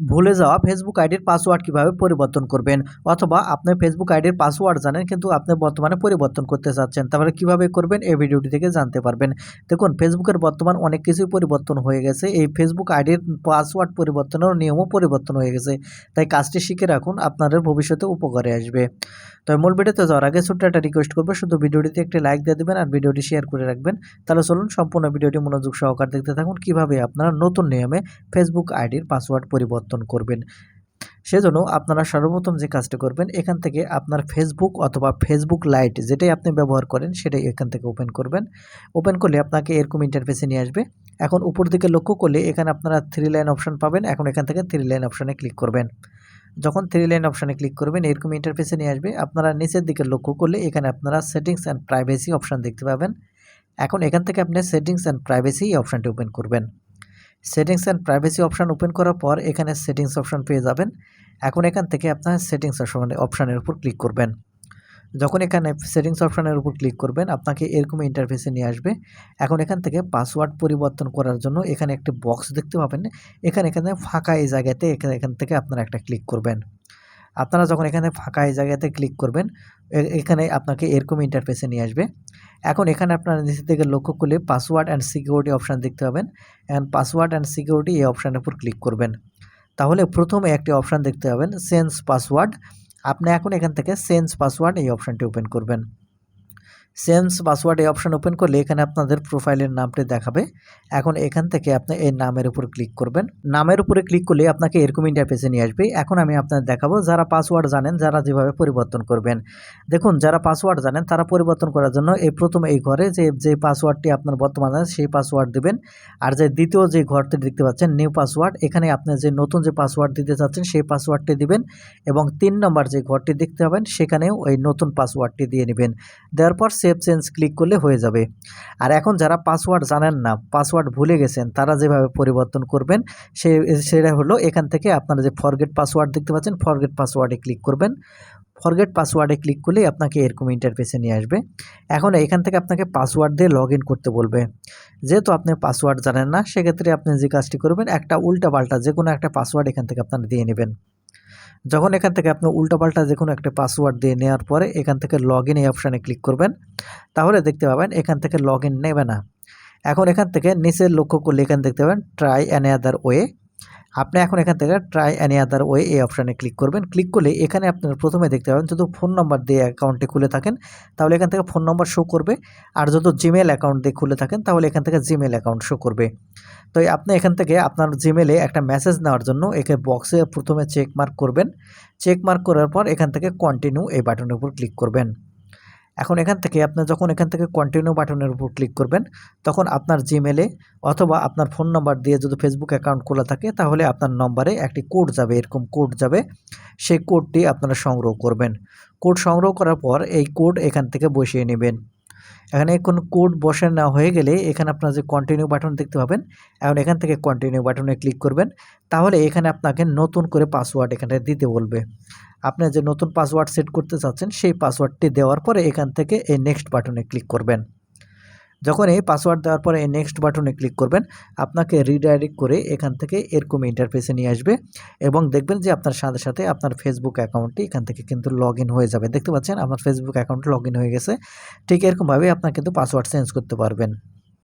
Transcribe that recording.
ভুলে যাওয়া ফেসবুক আইডির পাসওয়ার্ড কীভাবে পরিবর্তন করবেন? অথবা আপনি ফেসবুক আইডির পাসওয়ার্ড জানেন, কিন্তু আপনি বর্তমানে পরিবর্তন করতে চাচ্ছেন, তাহলে কীভাবে করবেন? এই ভিডিওটি থেকে জানতে পারবেন। দেখুন ফেসবুকের বর্তমান অনেক কিছুই পরিবর্তন হয়ে গেছে। এই ফেসবুক আইডির পাসওয়ার্ড পরিবর্তনের নিয়মও পরিবর্তন হয়ে গেছে। তাই কাজটি শিখে রাখুন, আপনাদের ভবিষ্যতে উপকারে আসবে। তো মূল ভিডিওতে যাওয়ার আগে ছোট্ট একটা রিকোয়েস্ট করব, শুধু ভিডিওটিতে একটি লাইক দিয়ে দেবেন আর ভিডিওটি শেয়ার করে রাখবেন। তাহলে চলুন, সম্পূর্ণ ভিডিওটি মনোযোগ সহকার দেখতে থাকুন কীভাবে আপনারা নতুন নিয়মে ফেসবুক আইডির পাসওয়ার্ড পরিবর্তন করবেন। সেজন্য আপনারা সর্বপ্রথম যে কাজটা করবেন, এখান থেকে আপনার ফেসবুক অথবা ফেসবুক লাইট যেটাই আপনি ব্যবহার করেন, সেটাই এখান থেকে ওপেন করবেন। ওপেন করলে আপনাকে এরকম ইন্টারফেসে নিয়ে আসবে। এখন উপর দিকে লক্ষ্য করলে এখানে আপনারা থ্রি লাইন অপশন পাবেন। এখন এখান থেকে থ্রি লাইন অপশানে ক্লিক করবেন। যখন থ্রি লাইন অপশানে ক্লিক করবেন, এরকম ইন্টারফেসে নিয়ে আসবে। আপনারা নিচের দিকে লক্ষ্য করলে এখানে আপনারা সেটিংস অ্যান্ড প্রাইভেসি অপশান দেখতে পাবেন। এখন এখান থেকে আপনি সেটিংস অ্যান্ড প্রাইভেসি অপশানটি ওপেন করবেন। Settings and privacy option open করার পর এখানে সেটিংস অপশান পেয়ে যাবেন। এখন এখান থেকে আপনার সেটিংস অপশানের উপর ক্লিক করবেন। যখন এখানে সেটিংস অপশানের উপর ক্লিক করবেন, আপনাকে এরকম ইন্টারফেসে নিয়ে আসবে। এখন এখান থেকে পাসওয়ার্ড পরিবর্তন করার জন্য এখানে একটি বক্স দেখতে পাবেন। এখানে এখানে ফাঁকা এই জায়গাতে এখানে এখান থেকে আপনারা একটা ক্লিক করবেন। আপনারা যখন এখানে ফাঁকা এই জায়গাতে ক্লিক করবেন এখানে আপনাকে এরকম ইন্টারফেসে নিয়ে আসবে। এখন এখানে আপনারা নিচে থেকে লক্ষ্য করলে পাসওয়ার্ড অ্যান্ড সিকিউরিটি অপশান দেখতে পাবেন অ্যান্ড পাসওয়ার্ড অ্যান্ড সিকিউরিটি এই অপশানের উপর ক্লিক করবেন। তাহলে প্রথমে একটি অপশান দেখতে পাবেন সেন্স পাসওয়ার্ড আপনি এখন এখান থেকে সেন্স পাসওয়ার্ড এই অপশানটি ওপেন করবেন। সেন্স পাসওয়ার্ড এই অপশান ওপেন করলে এখানে আপনাদের প্রোফাইলের নামটি দেখাবে। এখন এখান থেকে আপনি এই নামের উপর ক্লিক করবেন। নামের উপরে ক্লিক করলে আপনাকে এরকম ইন্টারফেসে নিয়ে আসবে। এখন আমি আপনাদের দেখাবো যারা পাসওয়ার্ড জানেন যারা যেভাবে পরিবর্তন করবেন। দেখুন, যারা পাসওয়ার্ড জানেন তারা পরিবর্তন করার জন্য এই প্রথম এই ঘরে যে যে পাসওয়ার্ডটি আপনার বর্তমানে সেই পাসওয়ার্ড দেবেন। আর যে দ্বিতীয় যে ঘরটি দেখতে পাচ্ছেন নিউ পাসওয়ার্ড এখানে আপনি যে নতুন যে পাসওয়ার্ড দিতে চাচ্ছেন সেই পাসওয়ার্ডটি দিবেন এবং তিন নম্বর যে ঘরটি দেখতে পাবেন সেখানেও ওই নতুন পাসওয়ার্ডটি দিয়ে নেবেন। দেওয়ার পর সেভ চেঞ্জ ক্লিক করলে হয়ে যাবে। আর এখন যারা পাসওয়ার্ড জানেন না, পাসওয়ার্ড ভুলে গেছেন, তারা যেভাবে পরিবর্তন করবেন, সে, সেটা হলো এখান থেকে আপনারা যে ফরগেট পাসওয়ার্ড দেখতে পাচ্ছেন ফরগেট পাসওয়ার্ডে ক্লিক করবেন। ফরগেট পাসওয়ার্ডে ক্লিক করলেই আপনাকে এরকম ইন্টারফেসে নিয়ে আসবে। এখন এখান থেকে আপনাকে পাসওয়ার্ড দিয়ে লগ করতে বলবে। যেহেতু আপনি পাসওয়ার্ড জানেন না, সেক্ষেত্রে আপনি যে কাজটি করবেন, একটা উল্টা পাল্টা যে কোনো একটা পাসওয়ার্ড এখান থেকে আপনারা দিয়ে নেবেন। যখন এখান থেকে আপনি উল্টাপাল্টা যে কোনো একটা পাসওয়ার্ড দিয়ে নেওয়ার পরে এখান থেকে লগ ইন এই অপশানে ক্লিক করবেন, তাহলে দেখতে পাবেন এখান থেকে লগ ইন নেবে না। এখন এখান থেকে নিচের লক্ষ্য করলে এখানে দেখতে পাবেন ট্রাই অ্যান আদার ওয়ে আপনি এখন এখান থেকে ট্রাই অ্যানি আদার ওয়ে এই অপশানে ক্লিক করবেন। ক্লিক করলে এখানে আপনার প্রথমে দেখতে পাবেন যদি ফোন নম্বর দিয়ে অ্যাকাউন্টটি খুলে থাকেন, তাহলে এখান থেকে ফোন নম্বর শো করবে। আর যদি জিমেল অ্যাকাউন্ট দিয়ে খুলে থাকেন, তাহলে এখান থেকে জিমেল অ্যাকাউন্ট শো করবে। তো আপনি এখান থেকে আপনার জিমেলে একটা মেসেজ নেওয়ার জন্য একে বক্সে প্রথমে চেক মার্ক করবেন। চেক মার্ক করার পর এখান থেকে কন্টিনিউ এই বাটনের উপর ক্লিক করবেন। এখন এখান থেকে আপনি যখন এখান থেকে কন্টিনিউ বাটনের উপর ক্লিক করবেন, তখন আপনার জিমেলে অথবা আপনার ফোন নাম্বার দিয়ে যদি ফেসবুক অ্যাকাউন্ট খোলা থাকে, তাহলে আপনার নম্বরে একটি কোড যাবে, এরকম কোড যাবে। সেই কোডটি আপনারা সংগ্রহ করবেন। কোড সংগ্রহ করার পর এই কোড এখান থেকে বসিয়ে নেবেন। এখানে কোনো কোড বসে না হয়ে গেলে এখানে আপনার যে কন্টিনিউ বাটন দেখতে পাবেন, এখন এখান থেকে কন্টিনিউ বাটনে ক্লিক করবেন, তাহলে এখানে আপনাকে নতুন করে পাসওয়ার্ড এখানে দিতে বলবে। আপনি যে নতুন পাসওয়ার্ড সেট করতে চাচ্ছেন, সেই পাসওয়ার্ডটি দেওয়ার পরে এখান থেকে এই নেক্সট বাটনে ক্লিক করবেন। যখন এই পাসওয়ার্ড দেওয়ার পরে এই নেক্সট বাটনে ক্লিক করবেন, আপনাকে রিডাইরেক্ট করে এখান থেকে এরকম ইন্টারফেসে নিয়ে আসবে এবং দেখবেন যে আপনার সাথে সাথে আপনার ফেসবুক অ্যাকাউন্টটি এখান থেকে কিন্তু লগ হয়ে যাবে। দেখতে পাচ্ছেন? আপনার ফেসবুক অ্যাকাউন্ট লগ হয়ে গেছে। ঠিক এরকমভাবে আপনার কিন্তু পাসওয়ার্ড চেঞ্জ করতে পারবেন।